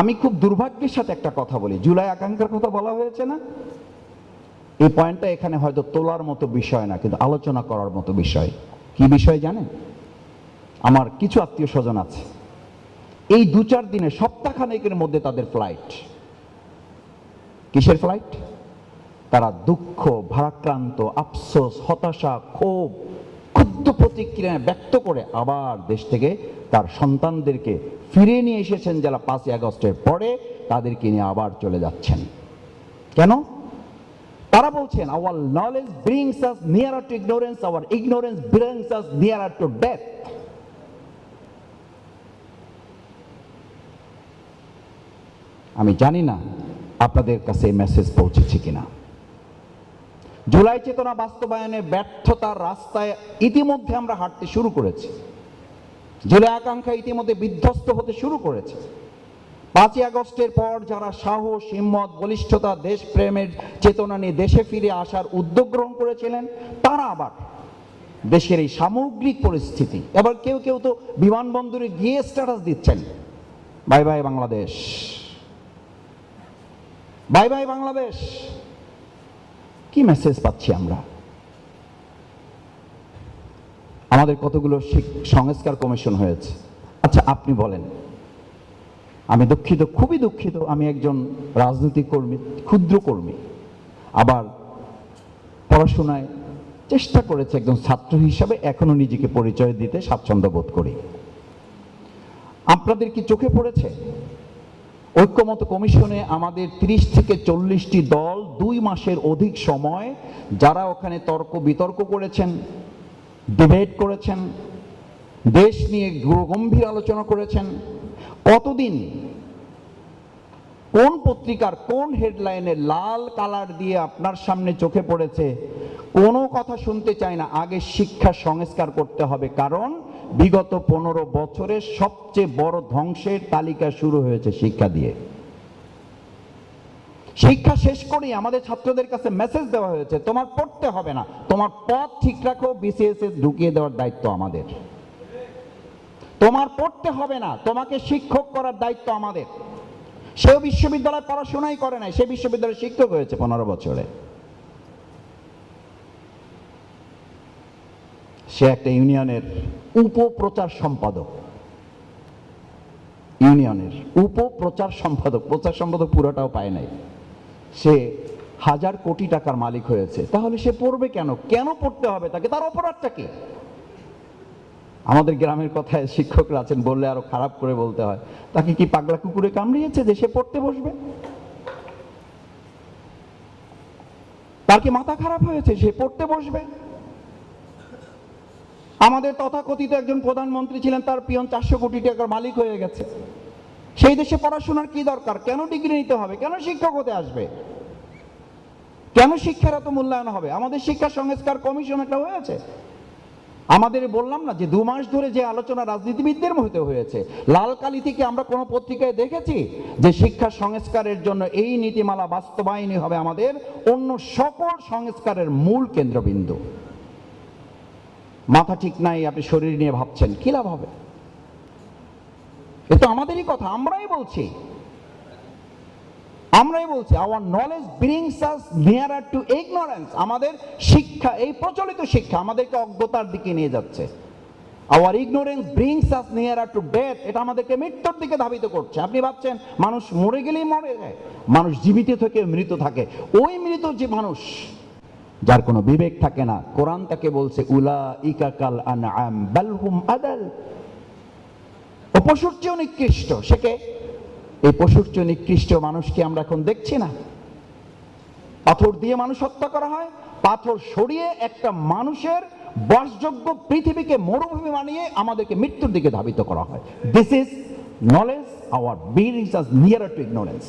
আমি খুব দুর্ভাগ্যের সাথে একটা কথা বলি। জুলাই আকাঙ্ক্ষার কথা বলা হয়েছে না? এই পয়েন্টটা এখানে হয়তো তোলার মতো বিষয় না, কিন্তু আলোচনা করার মতো বিষয়। কি বিষয় জানেন? আমার কিছু আত্মীয় স্বজন আছে। এই দু চার দিনে সপ্তাহখানেকের মধ্যে তাদের ফ্লাইট কিসের ফ্লাইট তারা দুঃখ, ভারাক্রান্ত, আফসোস, হতাশা, ক্ষোভ ক্ষুদ্র প্রতিক্রিয়া ব্যক্ত করে আবার দেশ থেকে তার সন্তানদেরকে ফিরিয়ে নিয়ে এসেছেন যারা পাঁচই আগস্টের পরে তাদেরকে নিয়ে আবার চলে যাচ্ছেন। কেন? তারা বলছেন our knowledge brings us nearer to ignorance our ignorance brings us nearer to death আমি জানি না আপনাদের কাছে মেসেজ পৌঁছেছে কিনা। জুলাই চেতনা বাস্তবায়নে ব্যর্থতার রাস্তায় ইতিমধ্যে আমরা হাঁটতে শুরু করেছি। জুলাই আকাঙ্ক্ষা ইতিমধ্যে বিধ্বস্ত হতে শুরু করেছে। পাঁচই আগস্টের পর যারা সাহস, হিম্মত, বলিষ্ঠতা, দেশপ্রেমের চেতনা নিয়ে দেশে ফিরে আসার উদ্যোগ গ্রহণ করেছিলেন, তারা আবার দেশের এই সামগ্রিক পরিস্থিতি, এবার কেউ কেউ তো বিমানবন্দরে গিয়ে স্ট্যাটাস দিচ্ছেন। Bye bye Bangladesh. Bye bye Bangladesh. কি মেসেজ পাচ্ছি আমরা? আমাদের কতগুলো সংস্কার কমিশন হয়েছে? আচ্ছা আপনি বলেন। আমি দুঃখিত, খুবই দুঃখিত, আমি একজন রাজনৈতিক কর্মী, ক্ষুদ্র কর্মী। আবার পড়াশোনায় চেষ্টা করেছে একজন ছাত্র হিসাবে, এখনও নিজেকে পরিচয় দিতে স্বাচ্ছন্দ্য বোধ করি। আপনাদের কি চোখে পড়েছে? ঐক্যমত কমিশনে আমাদের 30 থেকে চল্লিশটি দল দুই মাসের অধিক সময় যারা ওখানে তর্ক বিতর্ক করেছেন ডিবেট করেছেন, দেশ নিয়ে গম্ভীর আলোচনা করেছেন। কতদিন কোন পত্রিকার কোন হেডলাইনে লাল কালার দিয়ে আপনার সামনে চোখে পড়েছে? কোনো কথা শুনতে চায় না। আগে শিক্ষা সংস্কার করতে হবে, কারণ বিগত পনেরো বছরের সবচেয়ে বড় ধ্বংসের তালিকা শুরু হয়েছে শিক্ষা দিয়ে। শিক্ষা শেষ করেই আমাদের ছাত্রদের কাছে মেসেজ দেওয়া হয়েছে, তোমার পড়তে হবে না। তোমার পথ ঠিক রাখো বিসিএস ঢুকিয়ে দেওয়ার দায়িত্ব আমাদের। তোমার পড়তে হবে না, তোমাকে শিক্ষক করার দায়িত্ব আমাদের। সেও বিশ্ববিদ্যালয়ে পড়াশোনাই করে নাই, সে বিশ্ববিদ্যালয়ে শিক্ষক হয়েছে পনেরো বছরে। সে একটা ইউনিয়নের উপপ্রচার সম্পাদক। ইউনিয়নের উপপ্রচার সম্পাদক, প্রচার সম্পাদক পুরোটাও পায় নাই। সে হাজার কোটি টাকার মালিক হয়েছে। তাহলে সে পড়বে কেন? কেন পড়তে হবে তাকে? তার অপরাধটা কি? আমাদের গ্রামের কথায় শিক্ষকরা আছেন, বললে আরও খারাপ করে বলতে হয়। তাকে কি পাগলা কুকুরে কামড়িয়েছে যে সে পড়তে বসবে? তার কি মাথা খারাপ হয়েছে সে পড়তে বসবে? আমাদের তথাকথিত একজন প্রধানমন্ত্রী ছিলেন, তার পিয়ন চারশো কোটি টাকার মালিক হয়ে গেছে। সেই দেশে পড়াশোনার কি দরকার? কেন ডিগ্রি নিতে হবে? কেন শিক্ষক হতে আসবে? কেন শিক্ষার এত মূল্যায়ন হবে? আমাদের শিক্ষা সংস্কার কমিশন একটা হয়েছে। আমাদের বললাম না যে দু মাস ধরে যে আলোচনা রাজনীতিবিদদের মধ্যে হয়েছে লাল কালি থেকে আমরা কোনো পত্রিকায় দেখেছি যে শিক্ষা সংস্কারের জন্য এই নীতিমালা বাস্তবায়নই হবে আমাদের অন্য সকল সংস্কারের মূল কেন্দ্রবিন্দু। মাথা ঠিক নাই, আপনি শরীর নিয়ে ভাবছেন, কি লাভ হবে? এ তো আমাদেরই কথা, আমরাই বলছি। আমরাই বলছি our knowledge brings us nearer to ignorance আমাদের শিক্ষা, এই প্রচলিত শিক্ষা আমাদেরকে অজ্ঞতার দিকে নিয়ে যাচ্ছে। Our ignorance brings us nearer to death এটা আমাদেরকে মৃত্যুর দিকে ধাবিত করছে। আপনি ভাবছেন, মানুষ মরে গেলেই মরে যায়, মানুষ জীবিত থেকে মৃত থাকে। ওই মৃত যে মানুষ, যার কোনো বিবেক থাকে না, কোরআন তাকে বলছে উলা ইকাকাল আনআম বালহুম আদাল। ও পশুর চেয়েও নিকৃষ্ট সেকে এই পশুর চেয়ে নিকৃষ্ট মানুষকে আমরা এখন দেখছি না? পাথর দিয়ে মানুষ হত্যা করা হয়, পাথর সরিয়ে একটা মানুষের বাসযোগ্য পৃথিবীকে মরুভূমি বানিয়ে আমাদেরকে মৃত্যুর দিকে ধাবিত করা হয়। This is knowledge our being is near to ignorance